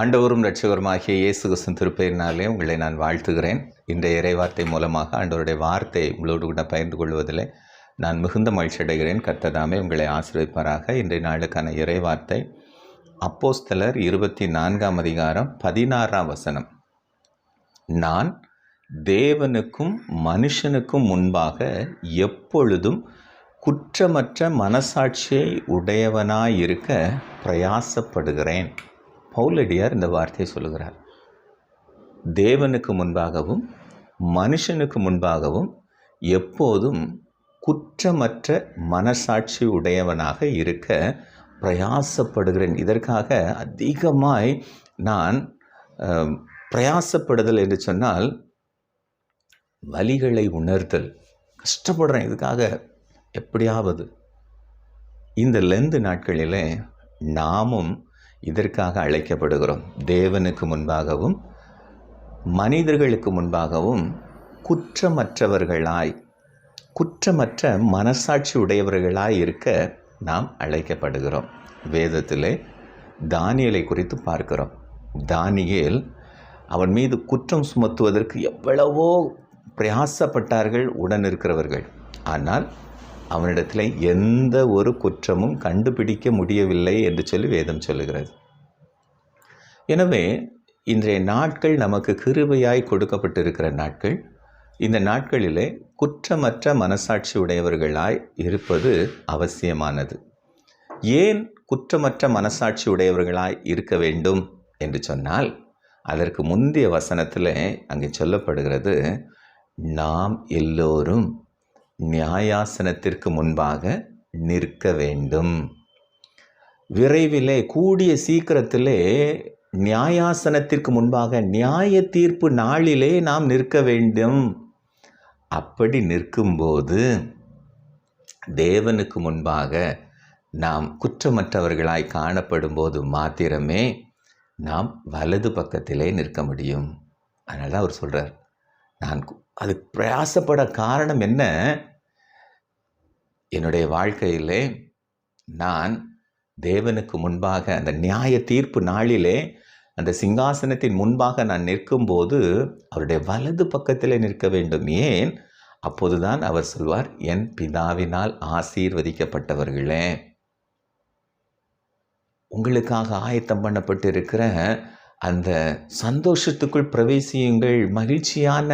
ஆண்டவரும் ரட்சகருமாகிய இயேசு கிறிஸ்துவின் திருப்பெயரினாலே உங்களை நான் வாழ்த்துகிறேன். இன்றைய இறைவார்த்தை மூலமாக ஆண்டவருடைய வார்த்தை உங்களோடு கூட பகிர்ந்து கொள்வதில் நான் மிகுந்த மகிழ்ச்சி அடைகிறேன். கர்த்ததாமே உங்களை ஆசிரியப்பாராக இன்றைய நாளுக்கான இறைவார்த்தை அப்போஸ்தலர் இருபத்தி நான்காம் அதிகாரம் பதினாறாம் வசனம். நான் தேவனுக்கும் மனுஷனுக்கும் முன்பாக எப்பொழுதும் குற்றமற்ற மனசாட்சியை உடையவனாயிருக்க பிரயாசப்படுகிறேன். பவுலடியார் இந்த வார்த்தையை சொல்லுகிறார். தேவனுக்கு முன்பாகவும் மனுஷனுக்கு முன்பாகவும் எப்போதும் குற்றமற்ற மனசாட்சி உடையவனாக இருக்க பிரயாசப்படுகிறேன். இதற்காக அதிகமாய் நான் பிரயாசப்படுதல் என்று சொன்னால் வலிகளை உணர்தல். கஷ்டப்படுறேன். இதுக்காக எப்படியாவது இந்த லெந்து நாட்களில் நாமும் இதற்காக அழைக்கப்படுகிறோம். தேவனுக்கு முன்பாகவும் மனிதர்களுக்கு முன்பாகவும் குற்றமற்றவர்களாய் குற்றமற்ற மனசாட்சி உடையவர்களாய் இருக்க நாம் அழைக்கப்படுகிறோம். வேதத்திலே தானியலை குறித்து பார்க்கிறோம். தானியல் அவன் மீது குற்றம் சுமத்துவதற்கு எவ்வளவோ பிரயாசப்பட்டார்கள் உடன் இருக்கிறவர்கள். ஆனால் அவனிடத்தில் எந்த ஒரு குற்றமும் கண்டுபிடிக்க முடியவில்லை என்று சொல்லி வேதம் சொல்லுகிறது. எனவே இன்றைய நாட்கள் நமக்கு கிருபையாய் கொடுக்கப்பட்டிருக்கிற நாட்கள் இந்த நாட்களிலே குற்றமற்ற மனசாட்சி உடையவர்களாய் இருப்பது அவசியமானது. ஏன் குற்றமற்ற மனசாட்சி உடையவர்களாய் இருக்க வேண்டும் என்று சொன்னால் அதற்கு முந்தைய வசனத்தில் அங்கே சொல்லப்படுகிறது நாம் எல்லோரும் நியாயாசனத்திற்கு முன்பாக நிற்க வேண்டும். விரைவிலே கூடிய சீக்கிரத்திலே நியாயாசனத்திற்கு முன்பாக நியாய தீர்ப்பு நாளிலே நாம் நிற்க வேண்டும். அப்படி நிற்கும்போது தேவனுக்கு முன்பாக நாம் குற்றமற்றவர்களாய் காணப்படும் போது மாத்திரமே நாம் வலது பக்கத்திலே நிற்க முடியும். அதனால் தான் அவர் சொல்கிறார் நான் அது பிரயாசப்பட காரணம் என்ன? என்னுடைய வாழ்க்கையிலே நான் தேவனுக்கு முன்பாக அந்த நியாய தீர்ப்பு நாளிலே அந்த சிங்காசனத்தின் முன்பாக நான் நிற்கும்போது அவருடைய வலது பக்கத்தில் நிற்க வேண்டும். ஏன்? அப்போதுதான் அவர் சொல்வார் என் பிதாவினால் ஆசீர்வதிக்கப்பட்டவர்களே. உங்களுக்காக ஆயத்தம் பண்ணப்பட்டு இருக்கிற அந்த சந்தோஷத்துக்குள் பிரவேசியுங்கள் மகிழ்ச்சியான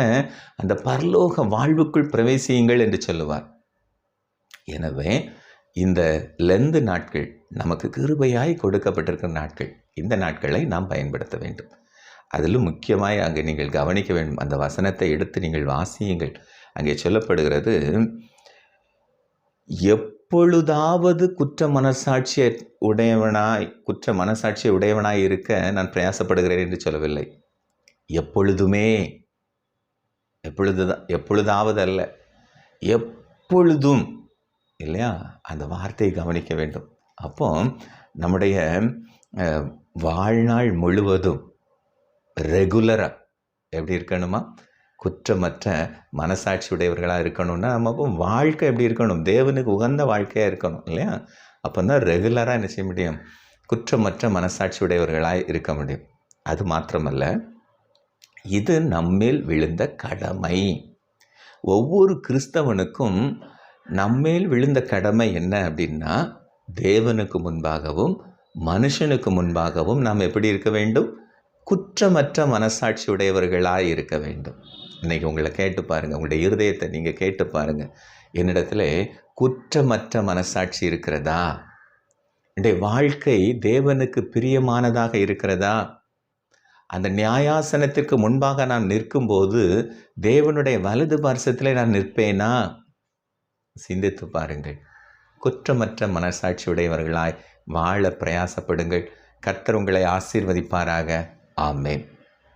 அந்த பரலோக வாழ்வுக்குள் பிரவேசியுங்கள் என்று சொல்லுவார். எனவே இந்த லெந்து நாட்கள் நமக்கு கிருபையாய் கொடுக்கப்பட்டிருக்கிற நாட்கள் இந்த நாட்களை நாம் பயன்படுத்த வேண்டும். அதிலும் முக்கியமாய் அங்கே நீங்கள் கவனிக்க வேண்டும். அந்த வசனத்தை எடுத்து நீங்கள் வாசியுங்கள். அங்கே சொல்லப்படுகிறது எப் எப்பொழுதாவது குற்ற மனசாட்சியை உடையவனாய் குற்ற மனசாட்சியை உடையவனாய் இருக்க நான் பிரயாசப்படுகிறேன் என்று சொல்லவில்லை. எப்பொழுதுமே எப்பொழுது எப்பொழுதாவது அல்ல எப்பொழுதும் இல்லையா? அந்த வார்த்தையை கவனிக்க வேண்டும். அப்போ நம்முடைய வாழ்நாள் முழுவதும் ரெகுலராக எப்படி இருக்கணுமா? குற்றமற்ற மனசாட்சி உடையவர்களாக இருக்கணும்னா நம்ம அப்போ வாழ்க்கை எப்படி இருக்கணும்? தேவனுக்கு உகந்த வாழ்க்கையாக இருக்கணும் இல்லையா? அப்போ தான் ரெகுலராக என்ன செய்ய முடியும்? குற்றமற்ற மனசாட்சி உடையவர்களாக இருக்க முடியும். அது மாத்திரமல்ல இது நம்மேல் விழுந்த கடமை. ஒவ்வொரு கிறிஸ்தவனுக்கும் நம்மேல் விழுந்த கடமை என்ன அப்படின்னா தேவனுக்கு முன்பாகவும் மனுஷனுக்கு முன்பாகவும் நாம் எப்படி இருக்க வேண்டும்? குற்றமற்ற மனசாட்சி உடையவர்களாக இருக்க வேண்டும். இன்றைக்கி உங்களை கேட்டு பாருங்கள் உங்களுடைய இருதயத்தை நீங்கள் கேட்டு பாருங்கள் என்னிடத்துல குற்றமற்ற மனசாட்சி இருக்கிறதா? என்னுடைய வாழ்க்கை தேவனுக்கு பிரியமானதாக இருக்கிறதா? அந்த நியாயாசனத்திற்கு முன்பாக நான் நிற்கும்போது தேவனுடைய வலது பார்சத்தில் நான் நிற்பேனா? சிந்தித்து பாருங்கள். குற்றமற்ற மனசாட்சி உடையவர்களாய் வாழ பிரயாசப்படுங்கள். கர்த்தர் உங்களை ஆசீர்வதிப்பாராக. ஆமேன்.